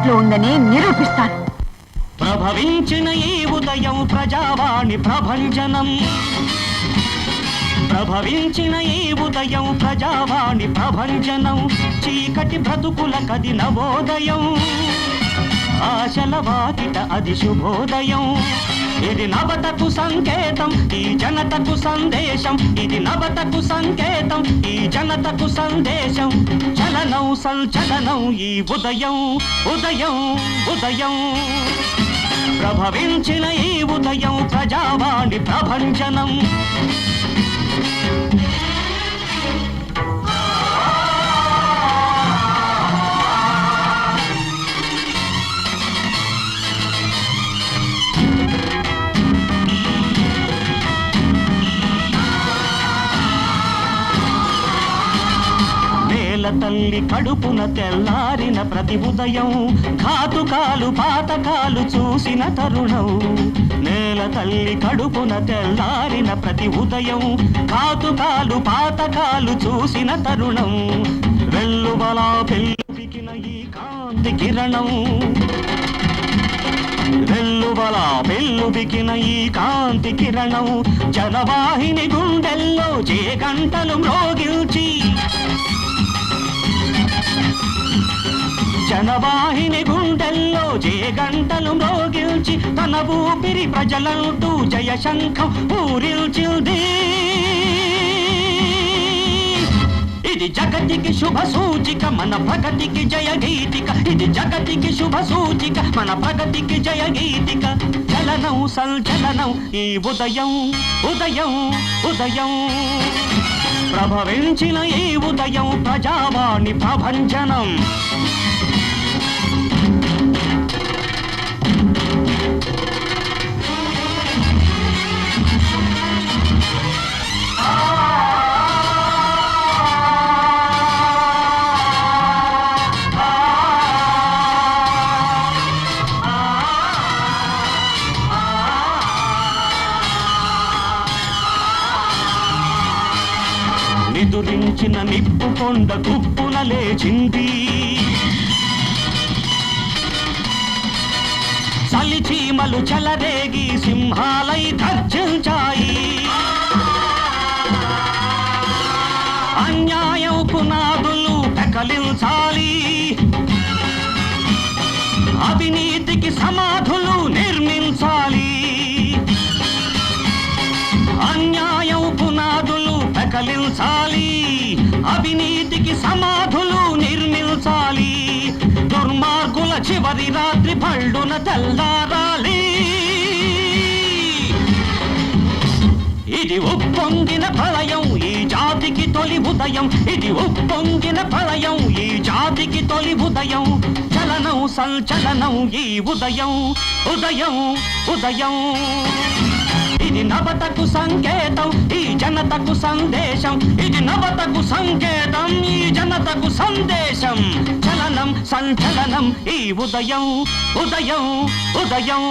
అందుబాటులో ఉందని నిరూపిస్తాను. ప్రభవించిన ఈ ఉదయం ప్రజావాణి ప్రభంజనం. ప్రభవించిన ఈ ఉదయం ప్రజావాణి ప్రభంజనం. చీకటి బ్రతుకుల కది నవోదయం. ఆశల వాకిట అది శుభోదయం. ఇది నవతకు సంకేతం ఈ జనతకు సందేశం. ఇది నవతకు సంకేతం ఈ జనతకు సందేశం. చలనం సంచలనం ఈ ఉదయం ఉదయం ఉదయం. ప్రభవించిన ఈ ఉదయం ప్రజావాణి ప్రభంజనం. తల్లి కడుపున తెల్లారిన ప్రతి ఉదయం ఘాతుకాలు పాతకాలు చూసిన తరుణం. నేల తల్లి కడుపున తెల్లారిన ప్రతి ఉదయం ఘాతుకాలు పాతకాలు చూసిన తరుణం. వెల్లువలా పెళ్ళికిన ఈ కాంతి కిరణం. వెల్లువల పెళ్ళు బికిన ఈ కాంతి కిరణం. జనవాహిని గుండెల్లో చే గంటలు మ్రోగిల్చి జనవాహిని గుండెల్లో జే గంటలు మ్రోగిల్చి తన ఊపిరి ప్రజలంటూ జయశంఖం పూరిల్చింది ఇది జగతికి శుభ సూచిక మన ప్రగతికి జయ గీతిక ఇది జగతికి శుభ సూచిక మన ప్రగతికి జయ గీతిక చలనం సంచలనం ఈ ఉదయం ఉదయం ఉదయం. ప్రభవించిన ఈ ఉదయం ప్రజావాణి ప్రభంజనం. నిదురించిన నిప్పు కొండ కుప్పున లేచింది. చలిచీమలు చలరేగి సింహాలై గర్జించాయి. అన్యాయం పునాదులు పెకలించాలి. అవినీతికి సమాధులు నిర్మించాలి. అన్యాయం పునాదులు అవినీతికి సమాధులు నిర్మించాలి. దుర్మార్గుల చివరి రాత్రి పళ్ళున తెల్లారాలి. ఇది ఉప్పొంగిన ప్రళయం ఈ జాతికి తొలి ఉదయం. ఇది ఉప్పొంగిన ప్రళయం ఈ జాతికి తొలి ఉదయం. చలనం సంచలనం ఈ ఉదయం. ఉదయం ఉదయం. ఇది నవతకు సంకేతం ఈ జనతకు సందేశం. ఇది నవతకు సంకేతం ఈ జనతకు సందేశం. చలనం సంచలనం ఈ ఉదయం ఉదయం ఉదయం.